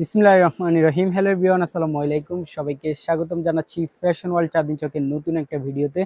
বিসমিল্লাহির রহমানির রহিম। হ্যালো বিয়ান আসসালামু আলাইকুম। সবাইকে স্বাগতম জানাচ্ছি ফ্যাশন ওয়ার্ল্ড চাঁদিন চকের নতুন একটা ভিডিওতে।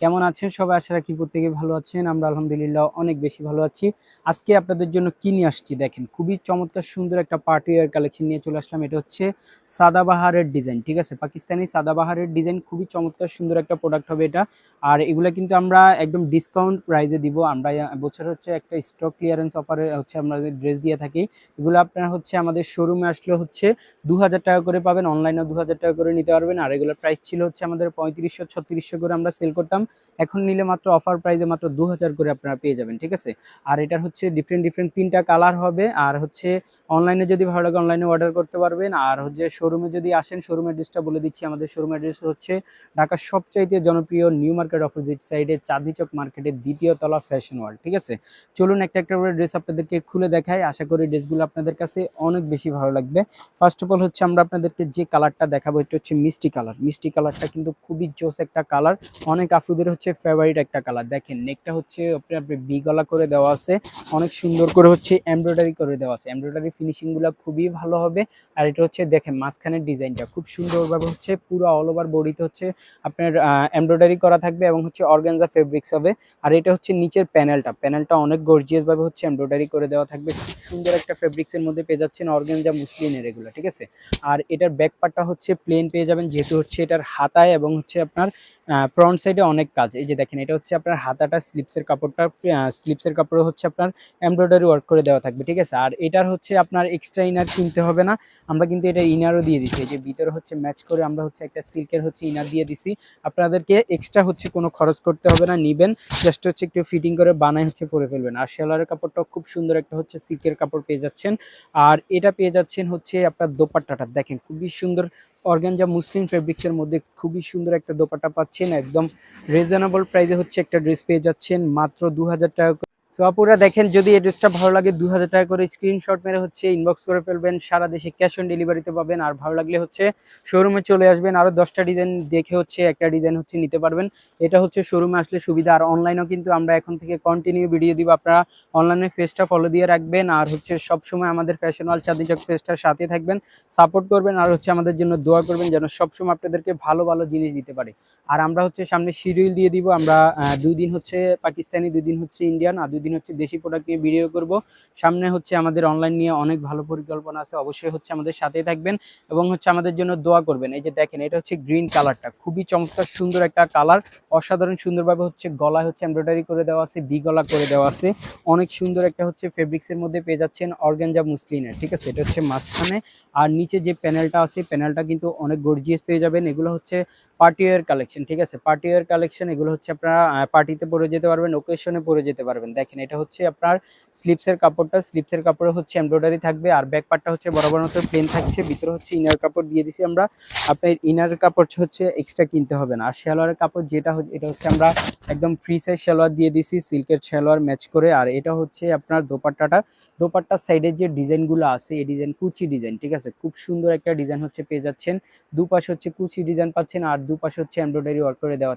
কেমন আছেন সবাই? আশা রাখি প্রত্যেকে ভালো আছেন। আমরা আলহামদুলিল্লাহ অনেক বেশি ভালো আছি। আজকে আপনাদের জন্য কি নিয়ে আসছি দেখেন, খুবই চমৎকার সুন্দর একটা পার্টি ওয়ার কালেকশন নিয়ে চলে আসলাম। এটা হচ্ছে সাদাবাহারের ডিজাইন, ঠিক আছে? পাকিস্তানি সাদাবাহারের ডিজাইন, খুবই চমৎকার সুন্দর একটা প্রোডাক্ট হবে এটা। আর এগুলো কিন্তু আমরা একদম ডিসকাউন্ট প্রাইসে দিব। আমরা বছর হচ্ছে একটা স্টক ক্লিয়ারেন্স অফারে হচ্ছে আমরা ড্রেস দিয়ে থাকি। এগুলো আপনার হচ্ছে আমাদের শোরুমে আসলে হচ্ছে দু হাজার টাকা করে পাবেন। অনলাইনেও দু হাজার টাকা করে নিতে পারবেন। আর এগুলোর প্রাইস ছিল হচ্ছে আমাদের পঁয়ত্রিশশো, ছত্রিশশো করে আমরা সেল করতাম। এখন নিলে মাত্র অফার প্রাইসে মাত্র দু হাজার করে আপনারা পেয়ে যাবেন, ঠিক আছে? আর এটার হচ্ছে ডিফারেন্ট ডিফারেন্ট তিনটা কালার হবে। আর হচ্ছে অনলাইনে যদি ভালো লাগে অনলাইনে অর্ডার করতে পারবেন। আর হচ্ছে শোরুমে যদি আসেন শোরুম অ্যাড্রেসটা বলে দিচ্ছি। আমাদের শোরুম অ্যাড্রেস হচ্ছে ঢাকার সবচাইতে জনপ্রিয় নিউ মার্কেট অপোজিট সাইডে চাঁদনি চক মার্কেটের দ্বিতীয় তলা ফ্যাশন ওয়ার্ল্ড ঠিক আছে? চলুন একটা একটা করে ড্রেস আপনাদেরকে খুলে দেখাই। আশা করি ড্রেসগুলো আপনাদের কাছে অনেক বেশি ভালো লাগবে। ফার্স্ট অফ অল হচ্ছে আমরা আপনাদেরকে যে কালারটা দেখাবো, এটা হচ্ছে মিষ্টি কালার। মিষ্টি কালারটা কিন্তু খুবই জোস একটা কালার। অনেক আফুদের হচ্ছে ফেভারিট একটা কালার। দেখেন নেকটা হচ্ছে আপনি আপনি বি করে দেওয়া আছে। অনেক সুন্দর করে হচ্ছে এমব্রয়ডারি করে দেওয়া আছে। এমব্রয়ডারি ফিনিশিংগুলো খুবই ভালো হবে। আর এটা হচ্ছে, দেখেন, মাঝখানের ডিজাইনটা খুব সুন্দরভাবে হচ্ছে পুরো অল ওভার বডিতে হচ্ছে আপনার এমব্রয়ডারি করা থাকবে এবং হচ্ছে অর্গানজা ফেব্রিক্স হবে। আর এটা হচ্ছে নিচের প্যানেলটা প্যানেলটা অনেক গর্জিয়াস ভাবে হচ্ছে এমব্রয়ডারি করে দেওয়া থাকবে। খুব সুন্দর একটা ফেব্রিক্সের মধ্যে পেয়ে যাচ্ছেন অর্গানজা মুসলিনের এগুলো, ঠিক আছে? আর এটার ব্যাক পার্টটা হচ্ছে প্লেন পেয়ে যাবেন, যেহেতু হচ্ছে এটার হাতায় এবং হচ্ছে আপনার ফ্রন্ট সাইডে অনেক কাজ। এই যে দেখেন, এটা হচ্ছে আপনার হাতাটা স্লিপসের কাপড়টা স্লিপসের কাপড়ে হচ্ছে আপনার এমব্রয়ডারি ওয়ার্ক করে দেওয়া থাকবে, ঠিক আছে? আর এটার হচ্ছে আপনার এক্সট্রা ইনার কিনতে হবে না, আমরা কিন্তু এটা ইনারও দিয়ে দিচ্ছি। এই যে ভিতরে হচ্ছে ম্যাচ করে আমরা হচ্ছে একটা সিল্কের হচ্ছে ইনার দিয়ে দিছি। আপনাদেরকে এক্সট্রা হচ্ছে কোনো খরচ করতে হবে না, নিবেন জাস্ট হচ্ছে একটু ফিটিং করে বানায় হচ্ছে পরে ফেলবেন। আর সেলারের কাপড়টাও খুব সুন্দর একটা হচ্ছে সিল্কের কাপড় পেয়ে যাচ্ছেন। আর এটা পেয়ে যাচ্ছেন হচ্ছে আপনার দোপাট্টাটা। দেখেন, খুবই সুন্দর অর্গানজা মুসলিম ফেব্রিক্সের মধ্যে খুবই সুন্দর একটা দোপাটা পাচ্ছেন, একদম রিজনেবল প্রাইসে হচ্ছে একটা ড্রেস পেয়ে যাচ্ছেন, মাত্র দু হাজার টাকা সো আপুরা দেখেন, যদি এই ড্রেসটা ভালো লাগে দু হাজার টাকা করে স্ক্রিনশট মেরে হচ্ছে ইনবক্স করে ফেলবেন, সারা দেশে ক্যাশ অন ডেলিভারিতে পাবেন। আর ভালো লাগলে হচ্ছে শোরুমে চলে আসবেন আরও দশটা ডিজাইন দেখে হচ্ছে একটা ডিজাইন হচ্ছে নিতে পারবেন। এটা হচ্ছে শোরুমে আসলে সুবিধা, আর অনলাইনেও কিন্তু আমরা এখন থেকে কন্টিনিউ ভিডিও দিব। আপনারা অনলাইনে ফেসটা ফলো দিয়ে রাখবেন, আর হচ্ছে সবসময় আমাদের ফ্যাশন ওয়াল চাঁদি চক ফেসটার সাথে থাকবেন সাপোর্ট করবেন, আর হচ্ছে আমাদের জন্য দোয়া করবেন যেন সবসময় আপনাদেরকে ভালো ভালো জিনিস দিতে পারে। আর আমরা হচ্ছে সামনে শিডিউল দিয়ে দিব, আমরা দুই দিন হচ্ছে পাকিস্তানি, দুই দিন হচ্ছে ইন্ডিয়ান আর দিন হচ্ছে দেশি প্রোডাক্ট নিয়ে ভিডিও করব। সামনে হচ্ছে আমাদের অনলাইন নিয়ে অনেক ভালো পরিকল্পনা আছে। অবশ্যই হচ্ছে আমাদের সাথেই থাকবেন এবং হচ্ছে আমাদের জন্য দোয়া করবেন। এই যে দেখেন, এটা হচ্ছে গ্রিন কালারটা খুবই চমৎকার, সুন্দর একটা কালার অসাধারণ সুন্দরভাবে হচ্ছে গলায় হচ্ছে এমব্রয়ডারি করে দেওয়া আছে, বি গলা করে দেওয়া আছে। অনেক সুন্দর একটা হচ্ছে ফেব্রিক্সের মধ্যে পেয়ে যাচ্ছেন অর্গেঞ্জা মুসলিনের ঠিক আছে? এটা হচ্ছে মাঝখানে। আর নিচে যে প্যানেলটা আছে প্যানেলটা কিন্তু অনেক গর্জিয়াস পেয়ে যাবেন। এগুলো হচ্ছে পার্টি ওয়ার কালেকশন, ঠিক আছে? পার্টি ওয়ার কালেকশন, এগুলো হচ্ছে আপনারা পার্টিতে পরে যেতে পারবেন ওকেশনে পরে যেতে পারবেন। দেখেন, এটা হচ্ছে আপনার স্লিপসের কাপড়টা স্লিপসের কাপড়ে হচ্ছে এমব্রয়ডারি থাকবে, আর ব্যাক পার্টটা হচ্ছে বরাবর মতো প্লেন থাকছে, ভিতরে হচ্ছে ইনার কাপড় দিয়ে দিছি আমরা। আপনার ইনার কাপড় হচ্ছে এক্সট্রা কিনতে হবে না। আর সালোয়ারের কাপড় যেটা এটা হচ্ছে আমরা একদম ফ্রি সাইজ সালোয়ার দিয়ে দিছি সিল্কের সালোয়ার ম্যাচ করে। আর এটা হচ্ছে আপনার দোপাট্টাটা, দোপাট্টার সাইডের যে ডিজাইনগুলো আছে, এই ডিজাইন কুচি ডিজাইন, ঠিক আছে? খুব সুন্দর একটা ডিজাইন হচ্ছে পেয়ে যাচ্ছেন। দুপাশে হচ্ছে কুচি ডিজাইন পাচ্ছেন, আর দুপাশে হচ্ছে এমব্রয়ডারি ওয়ার্ক করে দেওয়া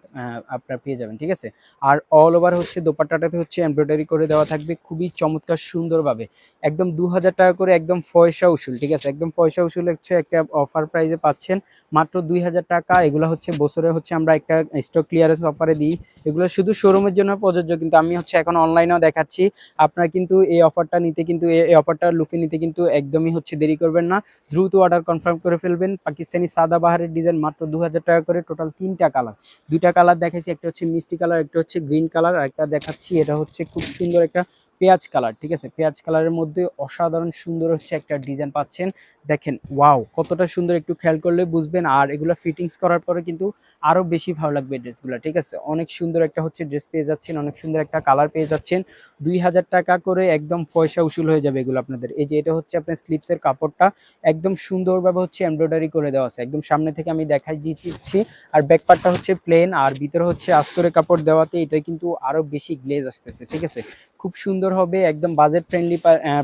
আপনারা পেয়ে যাবেন, ঠিক আছে? আর অল ওভার হচ্ছে দোপাট্টাটাতে হচ্ছে এমব্রয়ডারি করে দেওয়া থাকবে খুবই চমৎকার সুন্দরভাবে। একদম দু হাজার টাকা করে একদম পয়সা উসুল, ঠিক আছে? একদম পয়সা উসুল হচ্ছে একটা অফার প্রাইসে পাচ্ছেন মাত্র দুই হাজার টাকা। এগুলো হচ্ছে বছরে হচ্ছে আমরা একটা স্টক ক্লিয়ারেন্স অফারে দিই। এগুলো শুধু শোরুমের জন্য প্রযোজ্য, কিন্তু আমি হচ্ছে এখন অনলাইনেও দেখাচ্ছি। আপনারা কিন্তু এই অফারটা নিতে কিন্তু এই অফারটা লুফে নিতে কিন্তু একদমই হচ্ছে দেরি করবেন না। দ্রুত অর্ডার কনফার্ম করে ফেলবেন। পাকিস্তানি সাদা বাহারের ডিজাইন মাত্র দু হাজার টাকা করে টোটাল তিনটা কালার। দুইটা কালার দেখাচ্ছি একটা হচ্ছে মিষ্টি কালার, একটা হচ্ছে গ্রিন কালার, আর একটা দেখাচ্ছি, এটা হচ্ছে খুব সুন্দর একটা পেঁয়াজ কালার, ঠিক আছে? পেঁয়াজ কালারের মধ্যে অসাধারণ সুন্দর হচ্ছে একটা ডিজাইন পাচ্ছেন। দেখেন, ওয়াও, কতটা সুন্দর একটু খেয়াল করলে বুঝবেন। আর এগুলো ফিটিংস করার পরে কিন্তু আরও বেশি ভালো লাগবে ড্রেসগুলো, ঠিক আছে? অনেক সুন্দর একটা হচ্ছে ড্রেস পেয়ে যাচ্ছেন, অনেক সুন্দর একটা কালার পেয়ে যাচ্ছেন। দুই হাজার টাকা করে একদম পয়সা উসুল হয়ে যাবে এগুলো আপনাদের। এই যে এটা হচ্ছে আপনার স্লিপসের কাপড়টা, একদম সুন্দরভাবে হচ্ছে এমব্রয়ডারি করে দেওয়া আছে। একদম সামনে থেকে আমি দেখাই দিচ্ছি। আর ব্যাক পার্টটা হচ্ছে প্লেন আর ভিতরে হচ্ছে আস্তরে কাপড় দেওয়াতে এটা কিন্তু আরও বেশি গ্লেজ আসতেছে, ঠিক আছে? খুব সুন্দর হবে, একদম বাজেট ফ্রেন্ডলি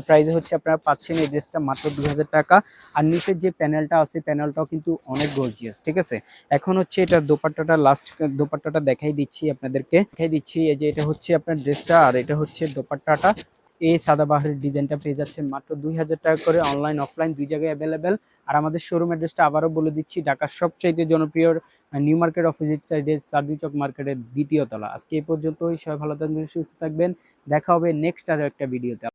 প্রাইসে হচ্ছে আপনারা পাচ্ছেন এই ড্রেসটা মাত্র দুই হাজার টাকা। আর নিচের যে প্যানেলটা আছে প্যানেলটাও কিন্তু অনেক গর্জিয়াস ঠিক আছে? এখন হচ্ছে এটা দোপাট্টাটা লাস্ট দোপাট্টাটা দেখাই দিচ্ছি আপনাদেরকে। দেখাই দিচ্ছি, এই যে এটা হচ্ছে আপনার ড্রেসটা আর এটা হচ্ছে দোপাট্টাটা। এই সাদাবাহারের ডিজাইনটা পেয়ে যাচ্ছে মাত্র দুই হাজার টাকা করে অনলাইন অফলাইন দুই জায়গায় অ্যাভেলেবেল আর আমাদের শোরুম অ্যাড্রেসটা আবারও বলে দিচ্ছি, ঢাকার সবচাইতে জনপ্রিয় নিউ মার্কেট অপোজিট সাইডে সার্দি চক মার্কেটের দ্বিতীয় তলা। আজকে এই পর্যন্তই, সবাই ভালো থাকবেন, সুস্থ থাকবেন। দেখা হবে নেক্সট আরও একটা ভিডিওতে